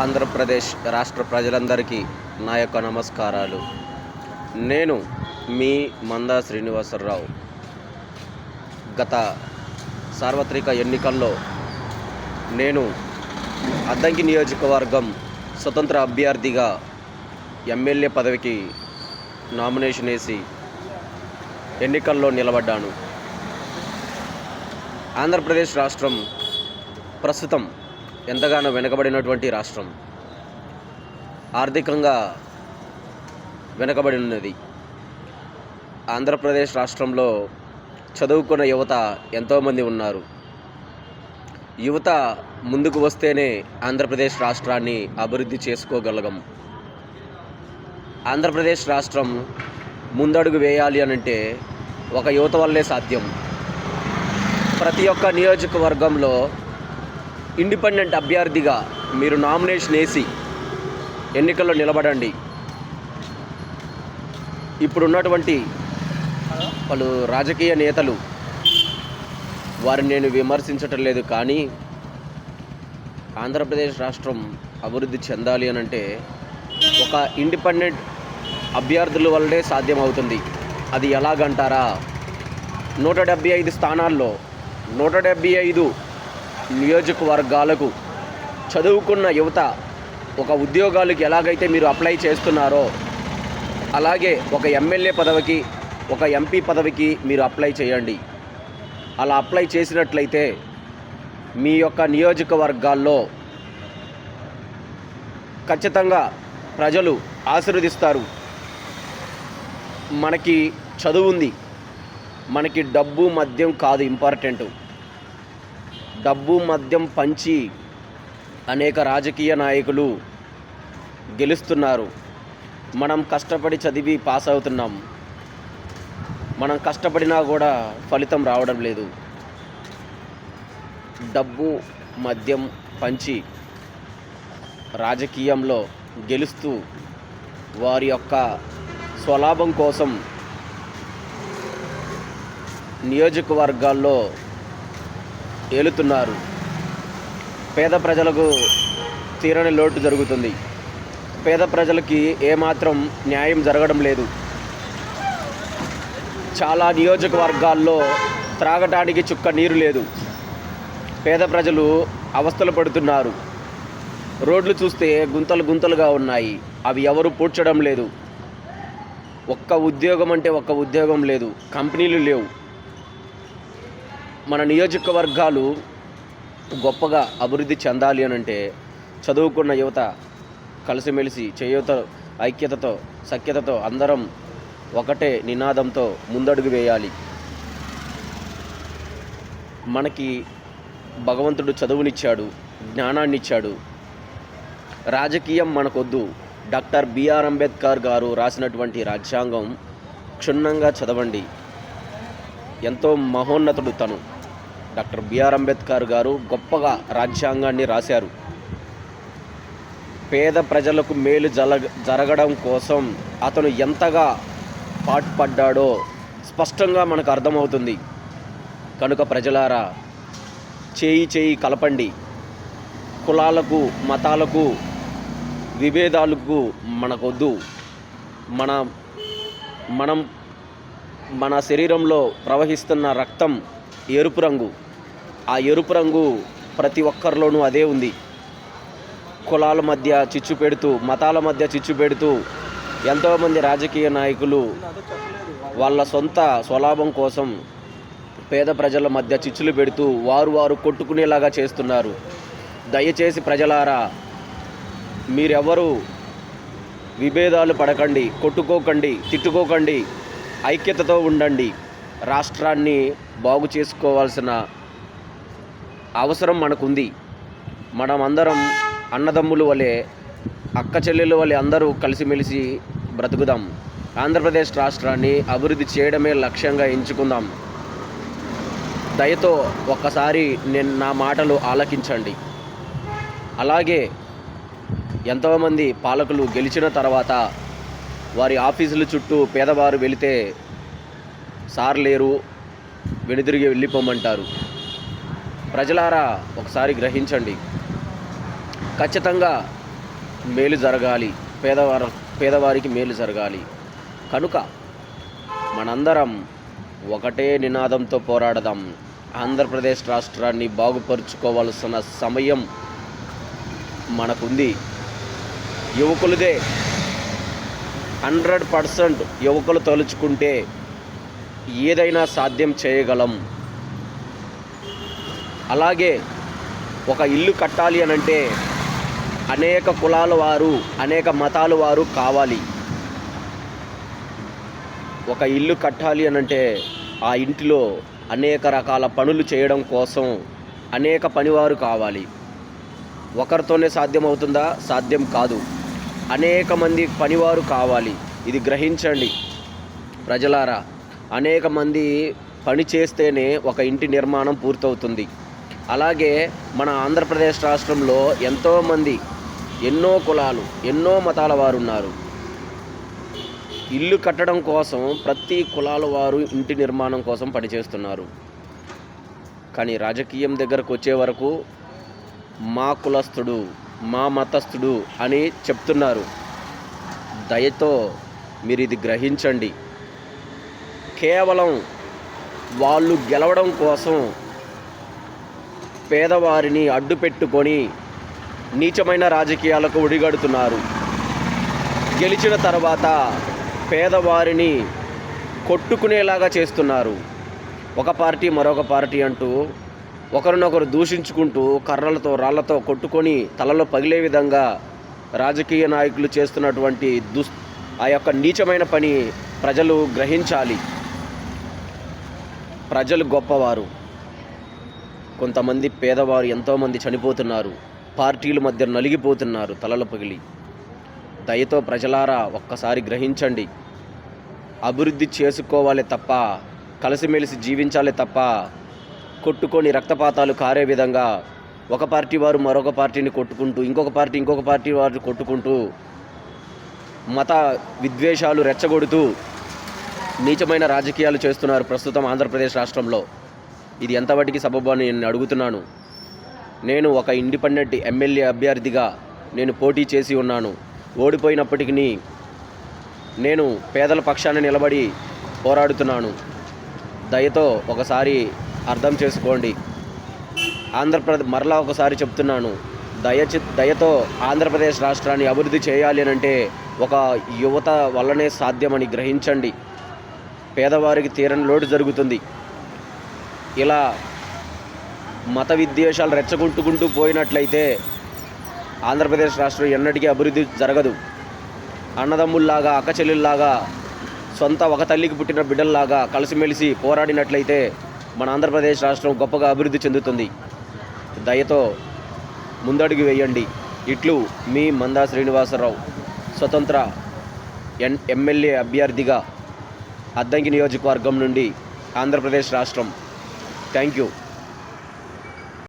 ఆంధ్రప్రదేశ్ రాష్ట్ర ప్రజలందరికీ నా యొక్క నమస్కారాలు. నేను మీ మందా శ్రీనివాసరావు. గత సార్వత్రిక ఎన్నికల్లో నేను అద్దంకి నియోజకవర్గం స్వతంత్ర అభ్యర్థిగా ఎమ్మెల్యే పదవికి నామినేషన్ వేసి ఎన్నికల్లో నిలబడ్డాను. ఆంధ్రప్రదేశ్ రాష్ట్రం ప్రస్తుతం ఎంతగానో వెనుకబడినటువంటి రాష్ట్రం. ఆర్థికంగా వెనుకబడి ఉన్నది ఆంధ్రప్రదేశ్ రాష్ట్రంలో చదువుకున్న యువత ఎంతోమంది ఉన్నారు. యువత ముందుకు వస్తేనే ఆంధ్రప్రదేశ్ రాష్ట్రాన్ని అభివృద్ధి చేసుకోగలగం. ఆంధ్రప్రదేశ్ రాష్ట్రం ముందడుగు వేయాలి అనంటే ఒక యువత వల్లే సాధ్యం. ప్రతి ఒక్క నియోజకవర్గంలో ఇండిపెండెంట్ అభ్యర్థిగా మీరు నామినేషన్ వేసి ఎన్నికల్లో నిలబడండి. ఇప్పుడున్నటువంటి పలు రాజకీయ నేతలు వారిని నేను విమర్శించటం లేదు కానీ ఆంధ్రప్రదేశ్ రాష్ట్రం అభివృద్ధి చెందాలి అని అంటే ఒక ఇండిపెండెంట్ అభ్యర్థుల వల్లే సాధ్యమవుతుంది. అది ఎలాగంటారా? నూట డెబ్బై ఐదు స్థానాల్లో నూట డెబ్బై ఐదు నియోజకవర్గాలకు చదువుకున్న యువత ఒక ఉద్యోగాలకు ఎలాగైతే మీరు అప్లై చేస్తున్నారో అలాగే ఒక ఎమ్మెల్యే పదవికి ఒక ఎంపీ పదవికి మీరు అప్లై చేయండి. అలా అప్లై చేసినట్లయితే మీ యొక్క నియోజకవర్గాల్లో ఖచ్చితంగా ప్రజలు ఆశీర్వదిస్తారు. మనకి చదువు ఉంది. మనకి డబ్బు మద్యం కాదు ఇంపార్టెంట్. డబ్బు మద్యం పంచి అనేక రాజకీయ నాయకులు గెలుస్తున్నారు. మనం కష్టపడి చదివి పాస్ అవుతున్నాం. మనం కష్టపడినా కూడా ఫలితం రావడం లేదు. డబ్బు మద్యం పంచి రాజకీయంలో గెలుస్తూ వారి యొక్క స్వలాభం కోసం నియోజకవర్గాల్లో ఏలుతున్నారు. పేద ప్రజలకు తీరని లోటు జరుగుతుంది. పేద ప్రజలకి ఏమాత్రం న్యాయం జరగడం లేదు. చాలా నియోజకవర్గాల్లో త్రాగటానికి చుక్క నీరు లేదు. పేద ప్రజలు అవస్థలు పడుతున్నారు. రోడ్లు చూస్తే గుంతలు గుంతలుగా ఉన్నాయి. అవి ఎవరు పూడ్చడం లేదు. ఒక్క ఉద్యోగం అంటే ఒక్క ఉద్యోగం లేదు. కంపెనీలు లేవు. మన నియోజకవర్గాలు గొప్పగా అభివృద్ధి చెందాలి అని అంటే చదువుకున్న యువత కలిసిమెలిసి చేయూత ఐక్యతతో సఖ్యతతో అందరం ఒకటే నినాదంతో ముందడుగు వేయాలి. మనకి భగవంతుడు చదువునిచ్చాడు జ్ఞానాన్ని ఇచ్చాడు రాజకీయం మనకొద్దు. డాక్టర్ బిఆర్ అంబేద్కర్ గారు రాసినటువంటి రాజ్యాంగం క్షుణ్ణంగా చదవండి. ఎంతో మహోన్నతుడు తను. డాక్టర్ బిఆర్ అంబేద్కర్ గారు గొప్పగా రాజ్యాంగాన్ని రాశారు. పేద ప్రజలకు మేలు జల జరగడం కోసం అతను ఎంతగా పాటుపడ్డాడో స్పష్టంగా మనకు అర్థమవుతుంది. కనుక ప్రజలారా చేయి చేయి కలపండి. కులాలకు మతాలకు విభేదాలకు మనకొద్దు. మన మనం మన శరీరంలో ప్రవహిస్తున్న రక్తం ఎరుపు రంగు. ఆ ఎరుపు రంగు ప్రతి ఒక్కరిలోనూ అదే ఉంది. కులాల మధ్య చిచ్చు పెడుతూ మతాల మధ్య చిచ్చు పెడుతూ ఎంతోమంది రాజకీయ నాయకులు వాళ్ళ సొంత స్వలాభం కోసం పేద ప్రజల మధ్య చిచ్చులు పెడుతూ వారు వారు కొట్టుకునేలాగా చేస్తున్నారు. దయచేసి ప్రజలారా మీరెవరు విభేదాలు పడకండి కొట్టుకోకండి తిట్టుకోకండి ఐక్యతతో ఉండండి. రాష్ట్రాన్ని బాగు చేసుకోవాల్సిన అవసరం మనకుంది. మనమందరం అన్నదమ్ముల వలె అక్క చెల్లెల వలె అందరూ కలిసిమెలిసి బ్రతుకుదాం. ఆంధ్రప్రదేశ్ రాష్ట్రాన్ని అభివృద్ధి చేయడమే లక్ష్యంగా ఎంచుకుందాం. దయతో ఒక్కసారి నేను నా మాటలు ఆలకించండి. అలాగే ఎంతోమంది పాలకులు గెలిచిన తర్వాత వారి ఆఫీసుల చుట్టూ పేదవారు వెళితే సార్ లేరు వెనుదిరిగి వెళ్ళిపోమంటారు. ప్రజలారా ఒకసారి గ్రహించండి. ఖచ్చితంగా మేలు జరగాలి. పేదవారు పేదవారికి మేలు జరగాలి. కనుక మనందరం ఒకటే నినాదంతో పోరాడదాం. ఆంధ్రప్రదేశ్ రాష్ట్రాన్ని బాగుపరుచుకోవాల్సిన సమయం మనకుంది. యువకులదే. హండ్రెడ్ పర్సెంట్ యువకులు తలుచుకుంటే ఏదైనా సాధ్యం చేయగలం. అలాగే ఒక ఇల్లు కట్టాలి అనంటే అనేక కులాల వారు అనేక మతాల వారు కావాలి. ఒక ఇల్లు కట్టాలి అనంటే ఆ ఇంటిలో అనేక రకాల పనులు చేయడం కోసం అనేక పనివారు కావాలి. ఒకరితోనే సాధ్యమవుతుందా? సాధ్యం కాదు. అనేక మంది పనివారు కావాలి. ఇది గ్రహించండి ప్రజలారా. అనేక మంది పని చేస్తేనే ఒక ఇంటి నిర్మాణం పూర్తవుతుంది. అలాగే మన ఆంధ్రప్రదేశ్ రాష్ట్రంలో ఎంతోమంది ఎన్నో కులాలు ఎన్నో మతాల వారు ఉన్నారు ఇల్లు కట్టడం కోసం ప్రతి కులాల వారు ఇంటి నిర్మాణం కోసం పనిచేస్తున్నారు. కానీ రాజకీయం దగ్గరకు వచ్చే వరకు మా కులస్థుడు మా మతస్థుడు అని చెప్తున్నారు. దయతో మీరు ఇది గ్రహించండి. కేవలం వాళ్ళు గెలవడం కోసం పేదవారిని అడ్డు పెట్టుకొని నీచమైన రాజకీయాలకు ఒడిగడుతున్నారు. గెలిచిన తర్వాత పేదవారిని కొట్టుకునేలాగా చేస్తున్నారు. ఒక పార్టీ మరొక పార్టీ అంటూ ఒకరినొకరు దూషించుకుంటూ కర్రలతో రాళ్ళతో కొట్టుకొని తలలో పగిలే విధంగా రాజకీయ నాయకులు చేస్తున్నటువంటి దుస్ ఆ యొక్క నీచమైన పని ప్రజలు గ్రహించాలి. ప్రజలు గొప్పవారు. కొంతమంది పేదవారు ఎంతోమంది చనిపోతున్నారు. పార్టీల మధ్య నలిగిపోతున్నారు తలలు పగిలి. దయతో ప్రజలారా ఒక్కసారి గ్రహించండి. అభివృద్ధి చేసుకోవాలి తప్ప కలిసిమెలిసి జీవించాలి తప్ప కొట్టుకొని రక్తపాతాలు కారే విధంగా ఒక పార్టీ వారు మరొక పార్టీని కొట్టుకుంటూ ఇంకొక పార్టీ ఇంకొక పార్టీ వారు కొట్టుకుంటూ మత విద్వేషాలు రెచ్చగొడుతూ నీచమైన రాజకీయాలు చేస్తున్నారు ప్రస్తుతం ఆంధ్రప్రదేశ్ రాష్ట్రంలో. ఇది ఎంతవాటికి సబబు అని నేను అడుగుతున్నాను. నేను ఒక ఇండిపెండెంట్ ఎమ్మెల్యే అభ్యర్థిగా నేను పోటీ చేసి ఉన్నాను. ఓడిపోయినప్పటికీ నేను పేదల పక్షాన నిలబడి పోరాడుతున్నాను. దయతో ఒకసారి అర్థం చేసుకోండి. ఆంధ్రప్రదేశ్ మరలా ఒకసారి చెప్తున్నాను. దయచి దయతో ఆంధ్రప్రదేశ్ రాష్ట్రాన్ని అభివృద్ధి చేయాలి అని అంటే ఒక యువత వల్లనే సాధ్యమని గ్రహించండి. పేదవారికి తీరని లోటు జరుగుతుంది. ఇలా మత విద్వేషాలు రెచ్చగొట్టుకుంటూ పోయినట్లయితే ఆంధ్రప్రదేశ్ రాష్ట్రం ఎన్నటికీ అభివృద్ధి జరగదు. అన్నదమ్ముల్లాగా అక్కచెల్లెల్లాగా సొంత ఒక తల్లికి పుట్టిన బిడ్డల్లాగా కలిసిమెలిసి పోరాడినట్లయితే మన ఆంధ్రప్రదేశ్ రాష్ట్రం గొప్పగా అభివృద్ధి చెందుతుంది. దయతో ముందడుగు వేయండి. ఇట్లు మీ మందా శ్రీనివాసరావు స్వతంత్ర ఎన్ ఎమ్మెల్యే అభ్యర్థిగా అద్దంకి నియోజకవర్గం నుండి ఆంధ్రప్రదేశ్ రాష్ట్రం தேங்க்யூ